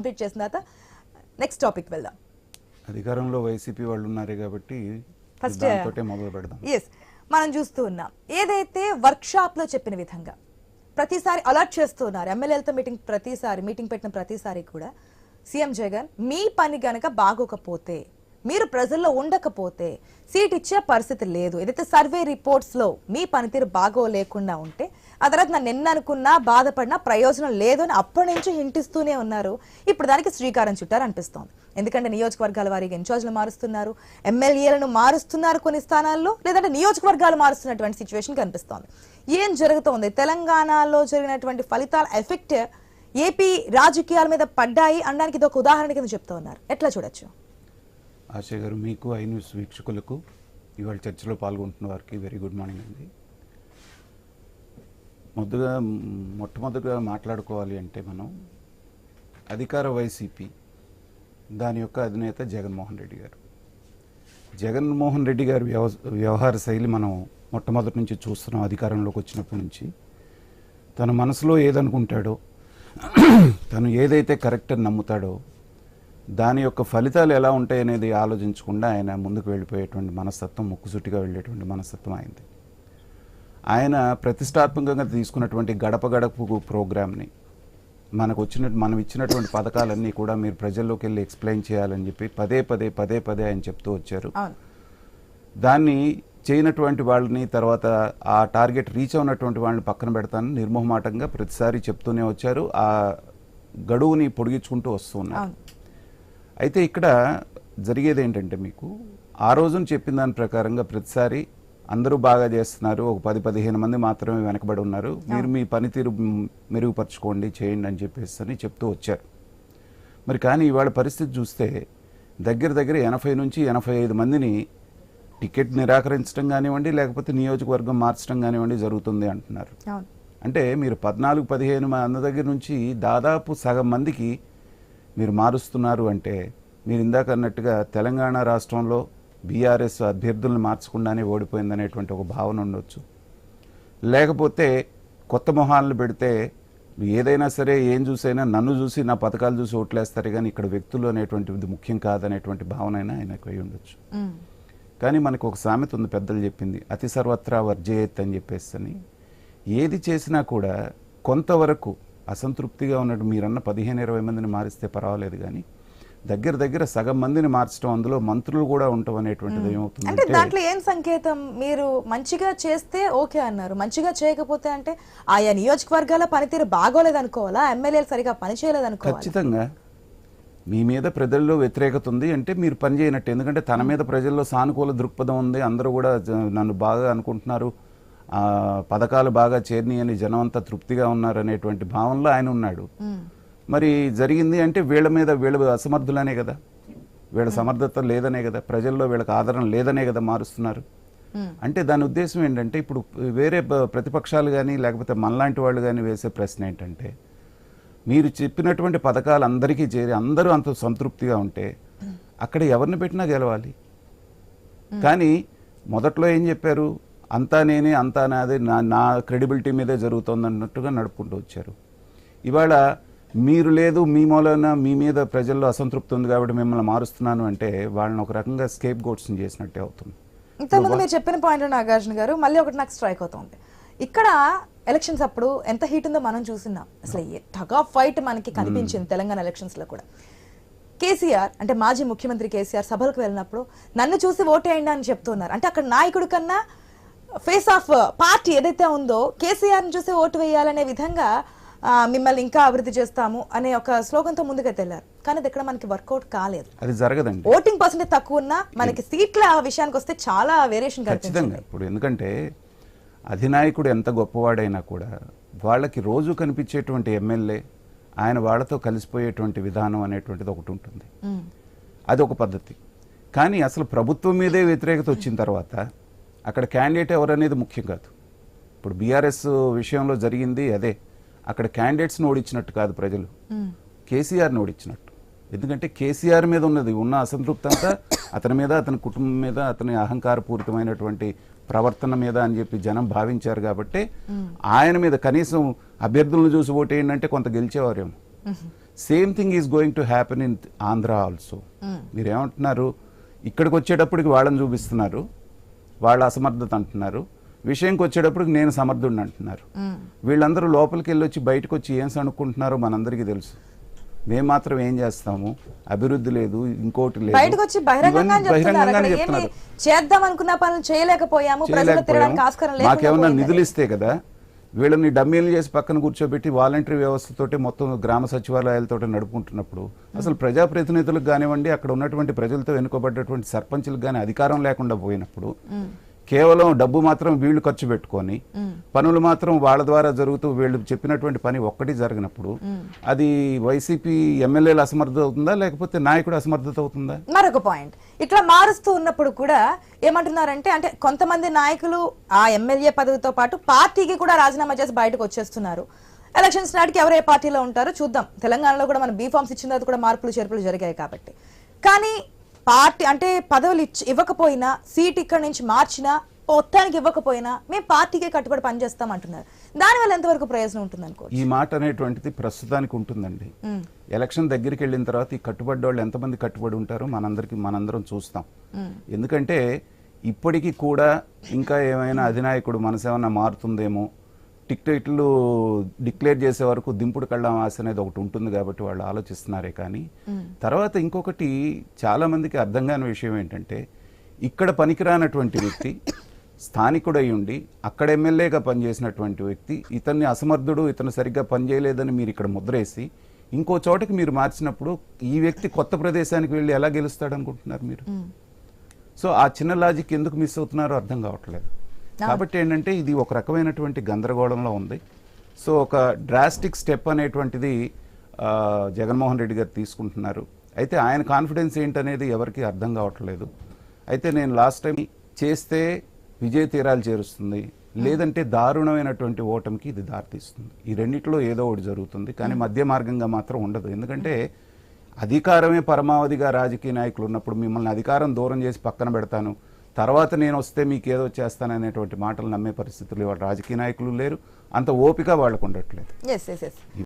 Complete చేసిన తర్వాత next topic వెళ్దాం. అధికారంలో వైసీపీ వాళ్ళు ఉన్నారే కాబట్టి దాంతోటే మొదలు పెడదాం. ఎస్ మనం చూస్తూ ఉన్నాం. ఏదైతే వర్క్ షాప్లో చెప్పిన విధంగా ప్రతిసారి అలర్ట్ చేస్తూ ఉన్నారు ఎమ్మెల్యేలతో మీటింగ్ ప్రతిసారి మీటింగ్ పెట్టిన ప్రతిసారి కూడా సీఎం జగన్ మీ పని గనక బాగోకపోతే మీరు ప్రజల్లో ఉండకపోతే సీట్ ఇచ్చే పరిస్థితి లేదు. ఏదైతే సర్వే రిపోర్ట్స్లో మీ పనితీరు బాగో లేకుండా ఉంటే ఆ తర్వాత నన్ను ఎన్ని అనుకున్నా బాధపడినా ప్రయోజనం లేదు అని అప్పటి నుంచి హింటిస్తూనే ఉన్నారు. ఇప్పుడు దానికి శ్రీకారం చుట్టారు అనిపిస్తోంది. ఎందుకంటే నియోజకవర్గాల వారికి ఇన్ఛార్జ్లు మారుస్తున్నారు ఎమ్మెల్యేలను మారుస్తున్నారు కొన్ని స్థానాల్లో లేదంటే నియోజకవర్గాలు మారుస్తున్నటువంటి సిచ్యువేషన్ కనిపిస్తోంది. ఏం జరుగుతోంది? తెలంగాణలో జరిగినటువంటి ఫలితాల ఎఫెక్ట్ ఏపీ రాజకీయాల మీద పడ్డాయి అనడానికి ఇది ఒక ఉదాహరణ కింద చెప్తూ ఉన్నారు. ఎట్లా చూడొచ్చు? ఆశయ గారు మీకు ఐ న్యూస్ వీక్షకులకు ఇవాళ చర్చలో పాల్గొంటున్న వారికి వెరీ గుడ్ మార్నింగ్ అండి. మొదటగా మొట్టమొదటిగా మాట్లాడుకోవాలి అంటే మనం అధికార వైసీపీ దాని యొక్క అధినేత జగన్మోహన్ రెడ్డి గారు. జగన్మోహన్ రెడ్డి గారి వ్యవ వ్యవహార శైలి మనం మొట్టమొదటి నుంచి చూస్తున్నాం అధికారంలోకి వచ్చినప్పటి నుంచి. తన మనసులో ఏదనుకుంటాడో తను ఏదైతే కరెక్ట్ అని నమ్ముతాడో దాని యొక్క ఫలితాలు ఎలా ఉంటాయి అనేది ఆలోచించకుండా ఆయన ముందుకు వెళ్ళిపోయేటువంటి మనస్తత్వం ముక్కుసూటిగా వెళ్ళేటువంటి మనస్తత్వం అయింది. ఆయన ప్రతిష్టాత్మకంగా తీసుకున్నటువంటి గడప గడపకు ప్రోగ్రామ్ని మనకు వచ్చిన మనం ఇచ్చినటువంటి పథకాలన్నీ కూడా మీరు ప్రజల్లోకి వెళ్ళి ఎక్స్ప్లెయిన్ చేయాలని చెప్పి పదే పదే పదే పదే ఆయన చెప్తూ వచ్చారు. దాన్ని చేయనటువంటి వాళ్ళని తర్వాత ఆ టార్గెట్ రీచ్ అవునటువంటి వాళ్ళని పక్కన పెడతాను నిర్మోహమాటంగా ప్రతిసారి చెప్తూనే వచ్చారు. ఆ గడువుని పొడిగించుకుంటూ వస్తూ ఉన్నారు. అవును. అయితే ఇక్కడ జరిగేది ఏంటంటే మీకు ఆ రోజున చెప్పిన దాని ప్రకారంగా ప్రతిసారి అందరూ బాగా చేస్తున్నారు. ఒక పది పదిహేను మంది మాత్రమే వెనకబడి ఉన్నారు. మీరు మీ పనితీరు మెరుగుపరచుకోండి చేయండి అని చెప్పేసి అని చెప్తూ వచ్చారు. మరి కానీ ఇవాళ పరిస్థితి చూస్తే దగ్గర దగ్గర ఎనభై నుంచి ఎనభై ఐదు మందిని టికెట్ నిరాకరించడం కానివ్వండి లేకపోతే నియోజకవర్గం మార్చడం కానివ్వండి జరుగుతుంది అంటున్నారు. అంటే మీరు పద్నాలుగు పదిహేను మంది దగ్గర నుంచి దాదాపు సగం మందికి మీరు మారుస్తున్నారు అంటే మీరు ఇందాక అన్నట్టుగా తెలంగాణ రాష్ట్రంలో బీఆర్ఎస్ అభ్యర్థులను మార్చకుండానే ఓడిపోయిందనేటువంటి ఒక భావన ఉండొచ్చు. లేకపోతే కొత్త మొహాలను పెడితే ఏదైనా సరే ఏం చూసైనా నన్ను చూసి నా పథకాలు చూసి ఓట్లేస్తారు కానీ ఇక్కడ వ్యక్తులు అనేటువంటిది ముఖ్యం కాదనేటువంటి భావన అయినా ఆయనకు అయి ఉండొచ్చు. కానీ మనకు ఒక సామెత ఉంది పెద్దలు చెప్పింది అతి సర్వత్రా వర్జయేత్ అని చెప్పేసి అని. ఏది చేసినా కూడా కొంతవరకు అసంతృప్తిగా ఉన్నట్టు మీరన్న పదిహేను ఇరవై మందిని మారిస్తే పర్వాలేదు కానీ దగ్గర దగ్గర సగం మందిని మార్చడం అందులో మంత్రులు కూడా ఉండటం అనేటువంటిది అంటే ఏమవుతుందంటే దాంట్లో ఏం సంకేతం? మీరు మంచిగా చేస్తే ఓకే అన్నారు. మంచిగా చేయకపోతే అంటే ఆయా నియోజకవర్గాల పనితీరు బాగోలేదు అనుకోవాలా ఎమ్మెల్యేలు సరిగా పనిచేయలేదు అనుకోవాలా ఖచ్చితంగా. మీ మీద ప్రజల్లో వ్యతిరేకత ఉంది అంటే మీరు పని చేయనట్టు ఎందుకంటే తన మీద ప్రజల్లో సానుకూల దృక్పథం ఉంది. అందరూ కూడా నన్ను బాగా అనుకుంటున్నారు. పథకాలు బాగా చేరినాయి అని జనం అంతా తృప్తిగా ఉన్నారు అనేటువంటి భావనలో ఆయన ఉన్నాడు. మరి జరిగింది అంటే వీళ్ళ మీద వీళ్ళ అసమర్థులనే కదా. వీళ్ళ సమర్థత లేదనే కదా. ప్రజల్లో వీళ్ళకి ఆదరణ లేదనే కదా మారుస్తున్నారు. అంటే దాని ఉద్దేశం ఏంటంటే ఇప్పుడు వేరే ప్రతిపక్షాలు కానీ లేకపోతే మనలాంటి వాళ్ళు కానీ వేసే ప్రశ్న ఏంటంటే మీరు చెప్పినటువంటి పథకాలు అందరికీ చేరి అందరూ అంత సంతృప్తిగా ఉంటే అక్కడ ఎవరిని పెట్టినా గెలవాలి. కానీ మొదట్లో ఏం చెప్పారు? అంతా నేనే అంతా నాదే నా నా క్రెడిబిలిటీ మీదే జరుగుతుంది అన్నట్టుగా నడుపుకుంటూ వచ్చారు. ఇవాళ మీరు లేదు మీ మూలన మీ మీద ప్రజల్లో అసంతృప్తి ఉంది కాబట్టి మిమ్మల్ని మారుస్తున్నాను అంటే వాళ్ళని ఒక రకంగా స్కేప్ గోట్స్ని చేసినట్టే అవుతుంది. ఇంతకుముందు మీరు చెప్పిన పాయింట్ నాగార్జున గారు మళ్ళీ ఒకటి నాకు స్ట్రైక్ అవుతుంది. ఇక్కడ ఎలక్షన్స్ అప్పుడు ఎంత హీట్ ఉందో మనం చూస్తున్నాం అసలు టగ్ ఆఫ్ ఫైట్ మనకి కనిపించింది తెలంగాణ ఎలక్షన్స్లో కూడా. కేసీఆర్ అంటే మాజీ ముఖ్యమంత్రి కేసీఆర్ సభలకు వెళ్ళినప్పుడు నన్ను చూసి ఓటేయండి అని చెప్తున్నారు. అంటే అక్కడ నాయకుడి కన్నా ఫేస్ ఆఫ్ పార్టీ ఏదైతే ఉందో కేసీఆర్ని చూసి ఓటు వేయాలనే విధంగా మిమ్మల్ని ఇంకా అభివృద్ధి చేస్తాము అనే ఒక స్లోగన్తో ముందుకు వెళ్ళారు. కానీ అది ఇక్కడ మనకి వర్కౌట్ కాలేదు. అది జరగదండి. ఓటింగ్ పర్సెంటేజ్ తక్కువ ఉన్నా మనకి సీట్ల విషయానికి వస్తే చాలా వేరియేషన్ ఖచ్చితంగా. ఇప్పుడు ఎందుకంటే అధినాయకుడు ఎంత గొప్పవాడైనా కూడా వాళ్ళకి రోజు కనిపించేటువంటి ఎమ్మెల్యే ఆయన వాళ్ళతో కలిసిపోయేటువంటి విధానం అనేటువంటిది ఒకటి ఉంటుంది. అది ఒక పద్ధతి. కానీ అసలు ప్రభుత్వం మీదే వ్యతిరేకత వచ్చిన తర్వాత అక్కడ క్యాండిడేట్ ఎవరనేది ముఖ్యం కాదు. ఇప్పుడు బీఆర్ఎస్ విషయంలో జరిగింది అదే. అక్కడ క్యాండిడేట్స్ని ఓడించినట్టు కాదు ప్రజలు. కేసీఆర్ని ఓడించినట్టు. ఎందుకంటే కేసీఆర్ మీద ఉన్నది ఉన్న అసంతృప్తి అంతా అతని మీద అతని కుటుంబం మీద అతని అహంకారపూరితమైనటువంటి ప్రవర్తన మీద అని చెప్పి జనం భావించారు కాబట్టి ఆయన మీద కనీసం అభ్యర్థులను చూసి ఓటేయండి కొంత గెలిచేవారేమో. Same thing is going to happen in Andhra also మీరు ఏమంటున్నారు ఇక్కడికి వచ్చేటప్పటికి వాళ్ళని చూపిస్తున్నారు. వాళ్ళ అసమర్థత అంటున్నారు. విషయంకి వచ్చేటప్పటికి నేను సమర్థుడిని అంటున్నారు. వీళ్ళందరూ లోపలికి వెళ్ళి వచ్చి బయటకు వచ్చి ఏం సనుక్కుంటున్నారో మనందరికీ తెలుసు. మేము మాత్రం ఏం చేస్తాము? అభివృద్ధి లేదు ఇంకోటి లేదు. బయటకు వచ్చి చెప్తున్నారు. బహిరంగంగానే చేద్దాం అనుకున్న పనులు చేయలేకపోయాము. మాకేమన్నా నిధులు ఇస్తే కదా వీళ్ళని డమ్మీలు చేసి పక్కన కూర్చోబెట్టి వాలంటరీ వ్యవస్థతోటి మొత్తం గ్రామ సచివాలయాలతో నడుపుకుంటున్నప్పుడు అసలు ప్రజాప్రతినిధులకు కానివ్వండి అక్కడ ఉన్నటువంటి ప్రజలతో ఎన్నుకోబడ్డటువంటి సర్పంచులకు కానీ అధికారం లేకుండా పోయినప్పుడు కేవలం డబ్బు మాత్రం వీళ్ళు ఖర్చు పెట్టుకొని పనులు మాత్రం వాళ్ళ ద్వారా జరుగుతూ వీళ్ళు చెప్పినటువంటి పని ఒక్కటి జరిగినప్పుడు అది వైసీపీ ఎమ్మెల్యేలు అసమర్థత అవుతుందా లేకపోతే నాయకుడు అసమర్థత అవుతుందా? మరొక పాయింట్ ఇట్లా మారుస్తూ ఉన్నప్పుడు కూడా ఏమంటున్నారంటే అంటే కొంతమంది నాయకులు ఆ ఎమ్మెల్యే పదవితో పాటు పార్టీకి కూడా రాజీనామా చేసి బయటకు వచ్చేస్తున్నారు. ఎలక్షన్స్ నాటికి ఎవరు ఏ పార్టీలో ఉంటారో చూద్దాం. తెలంగాణలో కూడా మన బీఫామ్స్ ఇచ్చిన తర్వాత కూడా మార్పులు చేర్పులు జరిగాయి కాబట్టి. కానీ పార్టీ అంటే పదవులు ఇచ్చి ఇవ్వకపోయినా సీట్ ఇక్కడ నుంచి మార్చినా మొత్తానికి ఇవ్వకపోయినా మేము పార్టీకే కట్టుబడి పనిచేస్తాం అంటున్నారు. దానివల్ల ఎంతవరకు ప్రయోజనం ఉంటుంది అనుకో ఈ మాట అనేటువంటిది ప్రస్తుతానికి ఉంటుందండి. ఎలక్షన్ దగ్గరికి వెళ్ళిన తర్వాత ఈ కట్టుబడి వాళ్ళు ఎంతమంది కట్టుబడి ఉంటారో మనందరికి మనందరం చూస్తాం. ఎందుకంటే ఇప్పటికీ కూడా ఇంకా ఏమైనా అధినాయకుడు మనసేమన్నా మారుతుందేమో టిక్కెట్లు డిక్లేర్ చేసే వరకు దింపుడు కళ్ళం ఆశ అనేది ఒకటి ఉంటుంది కాబట్టి వాళ్ళు ఆలోచిస్తున్నారే కానీ తర్వాత ఇంకొకటి చాలా మందికి అర్థం కాని విషయం ఏంటంటే ఇక్కడ పనికిరానటువంటి వ్యక్తి స్థానికుడై ఉండి అక్కడ ఎమ్మెల్యేగా పనిచేసినటువంటి వ్యక్తి ఇతన్ని అసమర్థుడు ఇతను సరిగ్గా పనిచేయలేదని మీరు ఇక్కడ ముద్రేసి ఇంకో చోటకి మీరు మార్చినప్పుడు ఈ వ్యక్తి కొత్త ప్రదేశానికి వెళ్ళి ఎలా గెలుస్తాడు అనుకుంటున్నారు మీరు సో ఆ చిన్న లాజిక్ ఎందుకు మిస్ అవుతున్నారో అర్థం కావట్లేదు. కాబట్టి ఏంటంటే ఇది ఒక రకమైనటువంటి గందరగోళంలో ఉంది. సో ఒక డ్రాస్టిక్ స్టెప్ అనేటువంటిది జగన్మోహన్ రెడ్డి గారు తీసుకుంటున్నారు. అయితే ఆయన కాన్ఫిడెన్స్ ఏంటనేది ఎవరికి అర్థం కావట్లేదు. అయితే నేను లాస్ట్ టైం చేస్తే విజయ తీరాలు చేరుస్తుంది. లేదంటే దారుణమైనటువంటి ఓటమికి ఇది దారితీస్తుంది. ఈ రెండిట్లో ఏదో ఒకటి జరుగుతుంది. కానీ మధ్య మార్గంగా మాత్రం ఉండదు. ఎందుకంటే అధికారమే పరమావధిగా రాజకీయ నాయకులు ఉన్నప్పుడు మిమ్మల్ని అధికారం దూరం చేసి పక్కన పెడతాను. తర్వాత నేను వస్తే మీకు ఏదో చేస్తాననేటువంటి మాటలు నమ్మే పరిస్థితులు ఇవాళ రాజకీయ నాయకులు లేరు. అంత ఓపిక వాళ్ళకు ఉండట్లేదు.